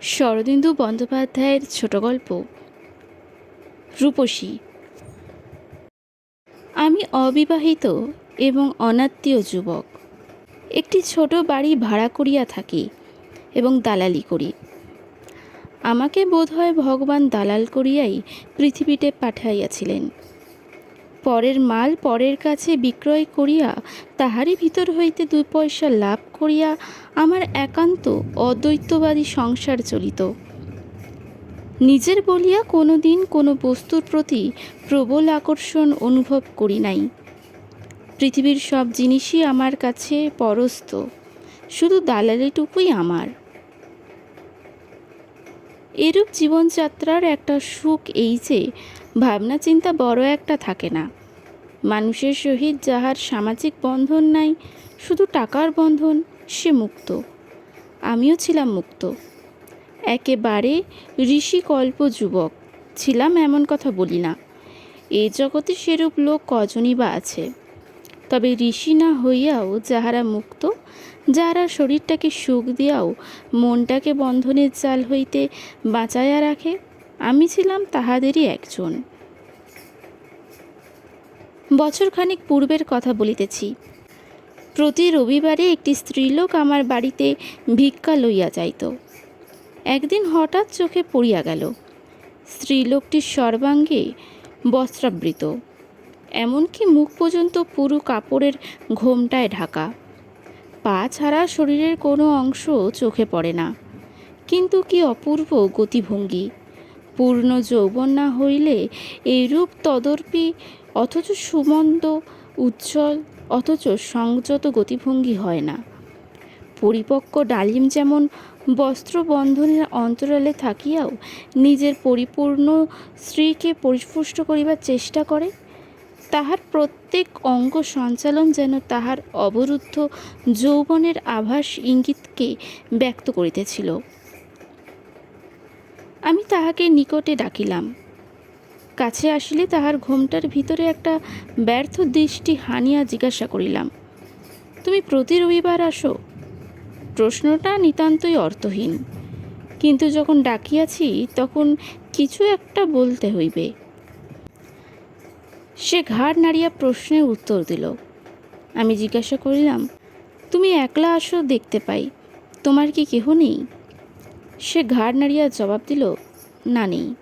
শরদিন্দু বন্দ্যোপাধ্যায়ের ছোট গল্প, রূপসী। আমি অবিবাহিত এবং অনাত্মীয় যুবক। একটি ছোট বাড়ি ভাড়া করিয়া থাকি এবং দালালি করি। আমাকে বোধহয় ভগবান দালাল করিয়াই পৃথিবীতে পাঠাইয়াছিলেন। পরের মাল পরের কাছে বিক্রয় করিয়া, তাহারই ভিতর হইতে দুই পয়সা লাভ করিয়া আমার একান্ত অদ্বৈতবাদী সংসার চলিত। নিজের বলিয়া কোনো দিন কোনো বস্তুর প্রতি প্রবল আকর্ষণ অনুভব করি নাই। পৃথিবীর সব জিনিসই আমার কাছে পরস্ত, শুধু দালালিটুকুই আমার। এরূপ জীবনযাত্রার একটা সুখ এই যে ভাবনা চিন্তা বড় একটা থাকে না। মানুষের সহিত যাহার সামাজিক বন্ধন নাই, শুধু টাকার বন্ধন, সে মুক্ত। আমিও ছিলাম মুক্ত। একেবারে ঋষিকল্প যুবক, ছিলাম এমন কথা বলি না। এই জগতে সেরূপ লোক কজনই বা আছে। তবে ঋষি না হইয়াও যাহারা মুক্ত, যাহারা শরীরটাকে সুখ দিয়াও, মনটাকে বন্ধনের জাল হইতে বাঁচাইয়া রাখে আমি ছিলাম তাহাদেরই একজন। বছরখানেক পূর্বের কথা বলিতেছি। প্রতি রবিবারে একটি স্ত্রীলোক আমার বাড়িতে ভিক্ষা লইয়া যাইত। একদিন হঠাৎ চোখে পড়িয়া গেল। স্ত্রীলোকটির সর্বাঙ্গে বস্ত্রাবৃত। এমনকি মুখ পর্যন্ত পুরু কাপড়ের ঘোমটায় ঢাকা। পা ছাড়া শরীরের কোনো অংশ চোখে পড়ে না। কিন্তু কি অপূর্ব গতিভঙ্গি। পূর্ণ যৌবন না হইলে এইরূপ তদর্পি অথচ সুমন্দ, উজ্জ্বল, অথচ সংযত গতিভঙ্গি হয় না। পরিপক্ক ডালিম যেমন বস্ত্র বন্ধনের অন্তরালে থাকিয়াও নিজের পরিপূর্ণ স্ত্রীকে পরিপুষ্ট করিবার চেষ্টা করে, তাহার প্রত্যেক অঙ্গ সঞ্চালন যেন তাহার অবরুদ্ধ যৌবনের আভাস ইঙ্গিতকে ব্যক্ত করিতেছিল। আমি তাহাকে নিকটে ডাকিলাম। কাছে আসিলে তাহার ঘোমটার ভিতরে একটা ব্যর্থ দৃষ্টি হানিয়া জিজ্ঞাসা করিলাম, তুমি প্রতি রবিবার আসো? প্রশ্নটা নিতান্তই অর্থহীন। কিন্তু যখন ডাকিয়াছি, তখন কিছু একটা বলতে হইবে। সে ঘাড় নাড়িয়া প্রশ্নের উত্তর দিল, আমি জিজ্ঞাসা করিলাম, তুমি একলা আসো দেখতে পাই, তোমার কি কেহ নেই? সে ঘাড় নাড়িয়া জবাব দিল, না নেই।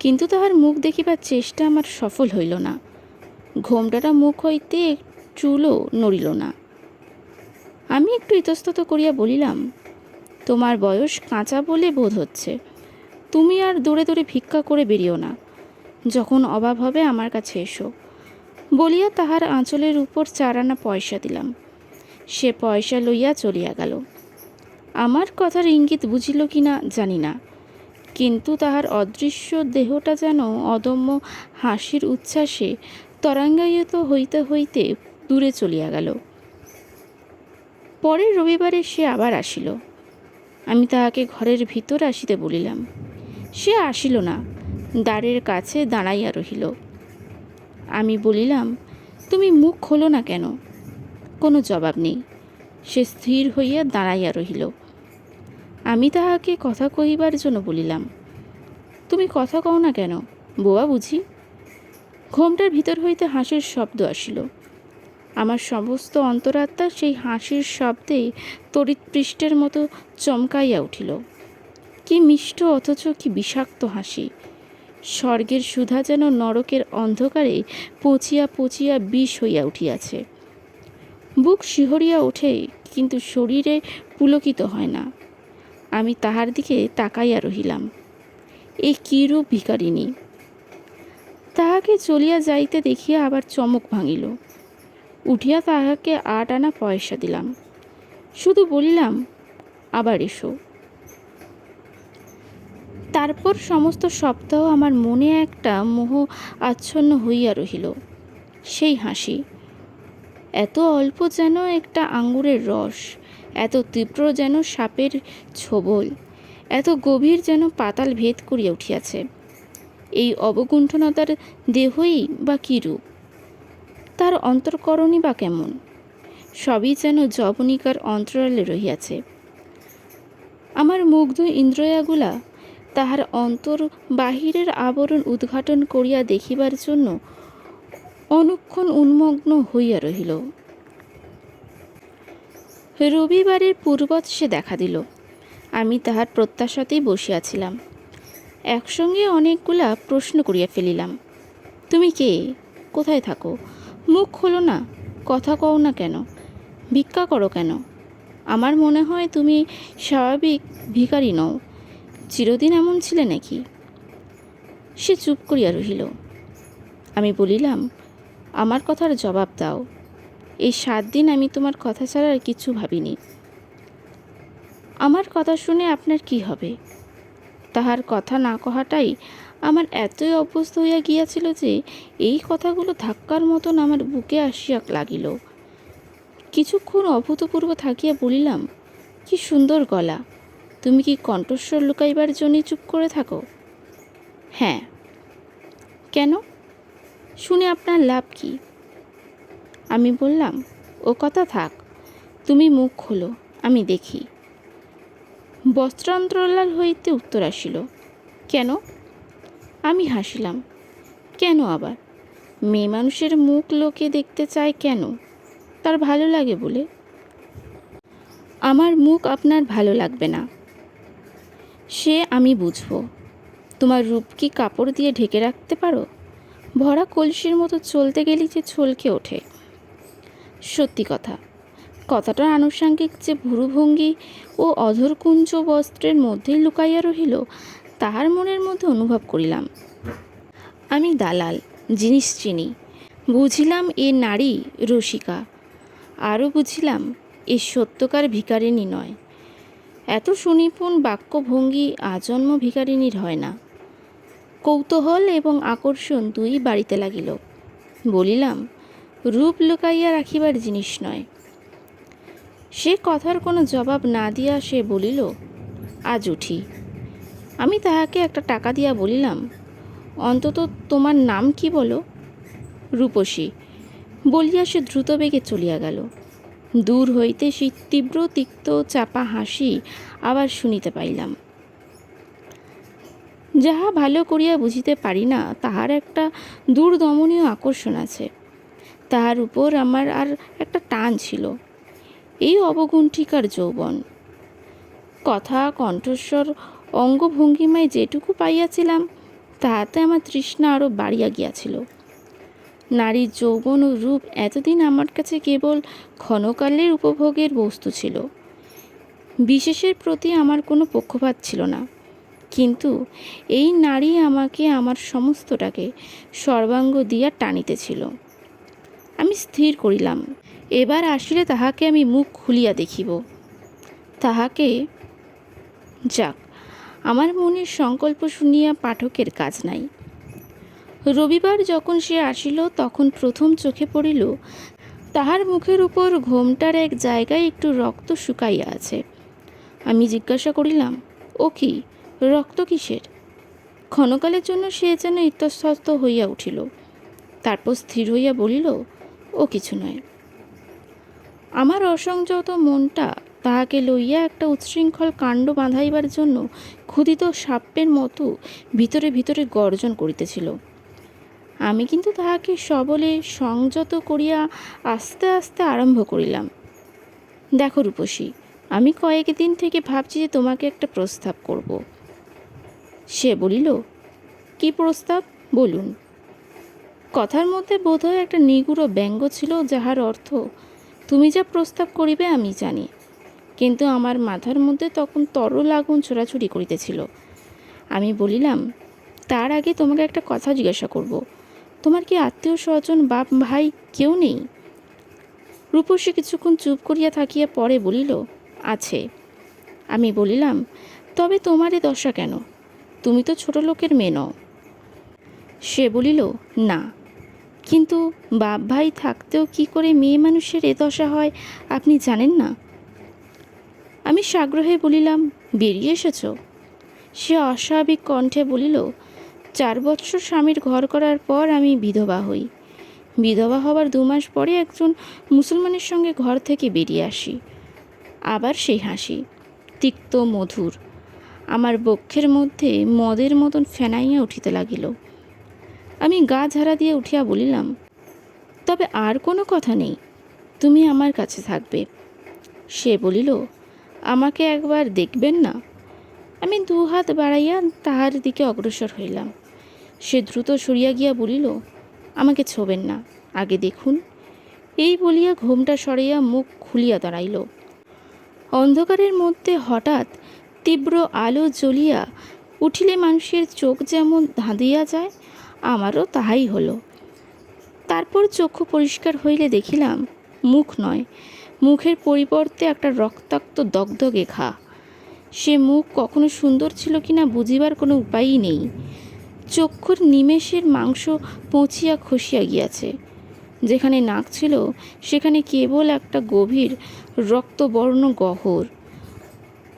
কিন্তু তাহার মুখ দেখিবার চেষ্টা আমার সফল হইল না। ঘোমটাটা মুখ হইতে চুলও নড়িল না। আমি একটু ইতস্তত করিয়া বলিলাম, তোমার বয়স কাঁচা বলে বোধ হচ্ছে। তুমি আর দৌড়ে দৌড়ে ভিক্ষা করে বেরিও না। যখন অভাব হবে আমার কাছে এসো। বলিয়া তাহার আঁচলের উপর চারানা পয়সা দিলাম। সে পয়সা লইয়া চলিয়া গেল। আমার কথার ইঙ্গিত বুঝিল কি না জানি না। কিন্তু তাহার অদৃশ্য দেহটা যেন অদম্য হাসির উচ্ছ্বাসে তরঙ্গায়িত হইতে হইতে দূরে চলিয়া গেল। পরের রবিবারে সে আবার আসিল। আমি তাহাকে ঘরের ভিতর আসিতে বলিলাম। সে আসিল না, দ্বারের কাছে দাঁড়াইয়া রহিল। আমি বলিলাম, তুমি মুখ খোলো না কেন? কোনো জবাব নেই। সে স্থির হইয়া দাঁড়াইয়া রহিল। আমি তাহাকে কথা কহিবার জন্য বলিলাম, তুমি কথা কও না কেন, বোয়া বুঝি? ঘোমটার ভিতর হইতে হাসির শব্দ আসিল। আমার সমস্ত অন্তরাত্মা সেই হাসির শব্দে তড়িৎপৃষ্ঠের মতো চমকাইয়া উঠিল। কি মিষ্ট অথচ, কি বিষাক্ত হাসি। স্বর্গের সুধা যেন নরকের অন্ধকারে পচিয়া পচিয়া বিষ হইয়া উঠিয়াছে। বুক শিহরিয়া ওঠে, কিন্তু শরীরে পুলকিত হয় না। আমি তাহার দিকে তাকাইয়া রহিলাম। এই কিরূপ ভিকারিনী তাহাকে চলিয়া যাইতে দেখিয়া আবার চমক ভাঙিল। উঠিয়া তাহাকে আট আনা পয়সা দিলাম। শুধু বলিলাম, আবার এসো। তারপর সমস্ত সপ্তাহ আমার মনে একটা মোহ আচ্ছন্ন হইয়া রহিল। সেই হাসি। এত অল্প যেন একটা আঙ্গুরের রস, এত তীব্র যেন সাপের ছোবল, এত গভীর যেন পাতাল ভেদ করিয়া উঠিয়াছে। এই অবগুণ্ঠনতার দেহই বা কীরূপ তার অন্তর্করণই বা কেমন? সবই যেন জবনিকার অন্তরালে রহিয়াছে। আমার মুগ্ধ ইন্দ্রয়াগুলা তাহার অন্তর বাহিরের আবরণ উদ্ঘাটন করিয়া দেখিবার জন্য অনুক্ষণ উন্মগ্ন হইয়া রহিল। রবিবারের পূর্বত সে দেখা দিল। আমি তাহার প্রত্যাশাতেই বসিয়াছিলাম। একসঙ্গে অনেকগুলা প্রশ্ন করিয়া ফেলিলাম। তুমি কে? কোথায় থাকো? মুখ খোলো না, কথা কও না কেন? ভিক্ষা করো কেন? আমার মনে হয় তুমি স্বাভাবিক ভিখারি নও। চিরদিন এমন ছিলে নাকি? সে চুপ করিয়া রহিল। আমি বলিলাম আমার কথার জবাব দাও। এই সাত দিন আমি তোমার কথা ছাড়া আর কিছু ভাবিনি। আমার কথা শুনে আপনার কি হবে? তাহার কথা না কহাটাই আমার এতই অভ্যস্ত হইয়া গিয়াছিল যে এই কথাগুলো ধাক্কার মতন আমার বুকে আসিয়া লাগিল। কিছুক্ষণ অভূতপূর্ব থাকিয়া বলিলাম, কি সুন্দর গলা। তুমি কি কণ্ঠস্বর লুকাইবার জন্যই চুপ করে থাকো? হ্যাঁ। কেন? শুনে আপনার লাভ কি? আমি বললাম, ও কথা থাক, তুমি মুখ খোলো, আমি দেখি। বস্ত্রান্তরাল হইতে উত্তর আসিল, কেন? আমি হাসিলাম, কেন আবার? মেয়ে মানুষের মুখ লোকে দেখতে চায় কেন? তার ভালো লাগে বলে। আমার মুখ আপনার ভালো লাগবে না। সে আমি বুঝব। তোমার রূপ কি কাপড় দিয়ে ঢেকে রাখতে পারো? ভরা কলসির মতো চলতে গেলেই যে ছলকে ওঠে। সত্যি কথা, কথাটার আনুষাঙ্গিক যে ভুরুভঙ্গি ও অধরকুঞ্জ বস্ত্রের মধ্যেই লুকাইয়া রহিল, তাহার মনের মধ্যে অনুভব করিলাম। আমি দালাল, জিনিস চিনি, বুঝিলাম এ নারী রসিকা, আরও বুঝিলাম এ সত্যকার ভিকারিণী নয়। এত সুনিপুণ বাক্যভঙ্গি আজন্ম ভিকারিণীর হয় না। কৌতূহল এবং আকর্ষণ দুই বাড়িতে লাগিল। বলিলাম, রূপ লুকাইয়া রাখিবার জিনিস নয়। সে কথার কোনো জবাব না দিয়া সে বলিল, আজ উঠি। আমি তাহাকে একটা টাকা দিয়া বলিলাম, অন্তত তোমার নাম কি বলো? রূপসী বলিয়া সে দ্রুত বেগে চলিয়া গেল। দূর হইতে সেই তীব্র তিক্ত চাপা হাসি আবার শুনিতে পাইলাম। যাহা ভালো করিয়া বুঝিতে পারি না, তাহার একটা দূরদমনীয় আকর্ষণ আছে। তাহার উপর আমার আর একটা টান ছিল। এই অবগুণ্ঠিকার যৌবন। কথা, কণ্ঠস্বর, অঙ্গভঙ্গিমায় যেটুকু পাইয়াছিলাম, তাহাতে আমার তৃষ্ণা আরও বাড়িয়া গিয়াছিল। নারীর যৌবন ও রূপ এতদিন আমার কাছে কেবল ক্ষণকালের উপভোগের বস্তু ছিল। বিশেষের প্রতি আমার কোনো পক্ষপাত ছিল না। কিন্তু এই নারী আমাকে আমার সমস্তটাকে সর্বাঙ্গ দিয়া টানিতেছিল। আমি স্থির করিলাম। এবার আসিলে তাহাকে আমি মুখ খুলিয়া দেখিব। তাহাকে, যাক, আমার মনের সংকল্প শুনিয়া পাঠকের কাজ নাই। রবিবার যখন সে আসিল, তখন প্রথম চোখে পড়িল, তাহার মুখের উপর ঘোমটার এক জায়গায় একটু রক্ত শুকাইয়া আছে। আমি জিজ্ঞাসা করিলাম, ও কি? রক্ত কিসের? ক্ষণকালের জন্য সে যেন ইতস্তত হইয়া উঠিল। তারপর স্থির হইয়া বলিল, ও কিছু নয়। আমার অসংযত মনটা তাহাকে লইয়া একটা উচ্ছৃঙ্খল কাণ্ড বাঁধাইবার জন্য ক্ষুদিত সাপের মতো ভিতরে ভিতরে গর্জন করিতেছিল। আমি কিন্তু তাহাকে সবলে সংযত করিয়া আস্তে আস্তে আরম্ভ করিলাম। দেখো রূপসী, আমি কয়েকদিন থেকে ভাবছি যে তোমাকে একটা প্রস্তাব করব। সে বলিল, কি প্রস্তাব? বলুন। কথার মধ্যে বোধহয় একটা নিগুড় ব্যঙ্গ ছিল, যাহার অর্থ, তুমি যা প্রস্তাব করিবে আমি জানি। কিন্তু আমার মাথার মধ্যে তখন তরল আগুন ছোড়াছুড়ি করিতেছিল। আমি বলিলাম, তার আগে তোমাকে একটা কথা জিজ্ঞাসা করব। তোমার কি আত্মীয় স্বজন, বাপ, ভাই কেউ নেই? রূপসী কিছুক্ষণ চুপ করিয়া থাকিয়া পরে বলিল, আছে। আমি বলিলাম, তবে তোমার এ দশা কেন? তুমি তো ছোট লোকের মেয়ে নও। সে বলিল, না। কিন্তু বাপ ভাই থাকতেও কি করে মেয়ে মানুষের এ দশা হয়, আপনি জানেন না? আমি সাগ্রহে বলিলাম, বেরিয়ে এসেছ? সে অস্বাভাবিক কণ্ঠে বলিল, চার বৎসর স্বামীর ঘর করার পর আমি বিধবা হই। বিধবা হবার দু মাস পরে একজন মুসলমানের সঙ্গে ঘর থেকে বেরিয়ে আসি। আবার সেই হাসি, তিক্ত মধুর। আমার বক্ষের মধ্যে মদের মতন ফেনাইয়া উঠিতে লাগিল। আমি গা ঝাড়া দিয়ে উঠিয়া বলিলাম, তবে আর কোনো কথা নেই, তুমি আমার কাছে থাকবে। সে বলিল, আমাকে একবার দেখবেন না? আমি দু হাত বাড়াইয়া তাহার দিকে অগ্রসর হইলাম। সে দ্রুত সরিয়া গিয়া বলিল, আমাকে ছোবেন না, আগে দেখুন। এই বলিয়া ঘোমটা সরাইয়া মুখ খুলিয়া দাঁড়াইল। অন্ধকারের মধ্যে হঠাৎ তীব্র আলো জ্বলিয়া উঠিলে মানুষের চোখ যেমন ধাঁধিয়া যায়, আমারও তাহাই হলো। তারপর চক্ষু পরিষ্কার হইলে দেখিলাম মুখ নয়, মুখের পরিবর্তে একটা রক্তাক্ত দগদগে ঘা। সে মুখ কখনো সুন্দর ছিল কিনা বুঝিবার কোনো উপায়ই নেই। চক্ষুর নিমেষের মাংস পচিয়া খসিয়া গিয়াছে। যেখানে নাক ছিল, সেখানে কেবল একটা গভীর রক্তবর্ণ গহর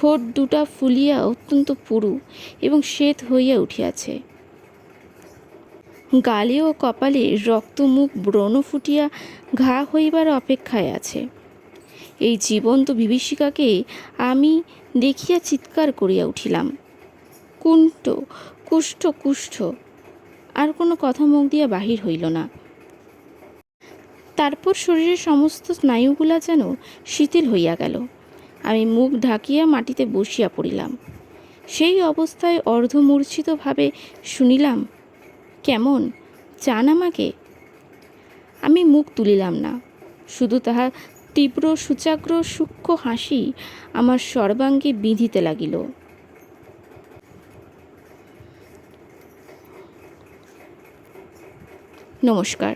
ঠোঁট দুটা ফুলিয়া অত্যন্ত পুরু এবং শ্বেত হইয়া উঠিয়াছে। গালে ও কপালে রক্তমুখ ব্রণ ফুটিয়া ঘা হইবার অপেক্ষায় আছে। এই জীবন্ত বিভীষিকাকে আমি দেখিয়া চিৎকার করিয়া উঠিলাম। কুণ্ঠ, কুষ্ঠ কুষ্ঠ, আর কোনো কথা মুখ দিয়া বাহির হইল না। তারপর শরীরের সমস্ত স্নায়ুগুলা যেন শিথিল হইয়া গেল। আমি মুখ ঢাকিয়া মাটিতে বসিয়া পড়িলাম। সেই অবস্থায় অর্ধমূর্ছিতভাবে শুনিলাম, কেমন? চান আমাকে? আমি মুখ তুলিলাম না, শুধু তাহার তীব্র সুচাগ্র সূক্ষ্ম হাসি আমার সর্বাঙ্গে বিঁধিতে লাগিল। নমস্কার।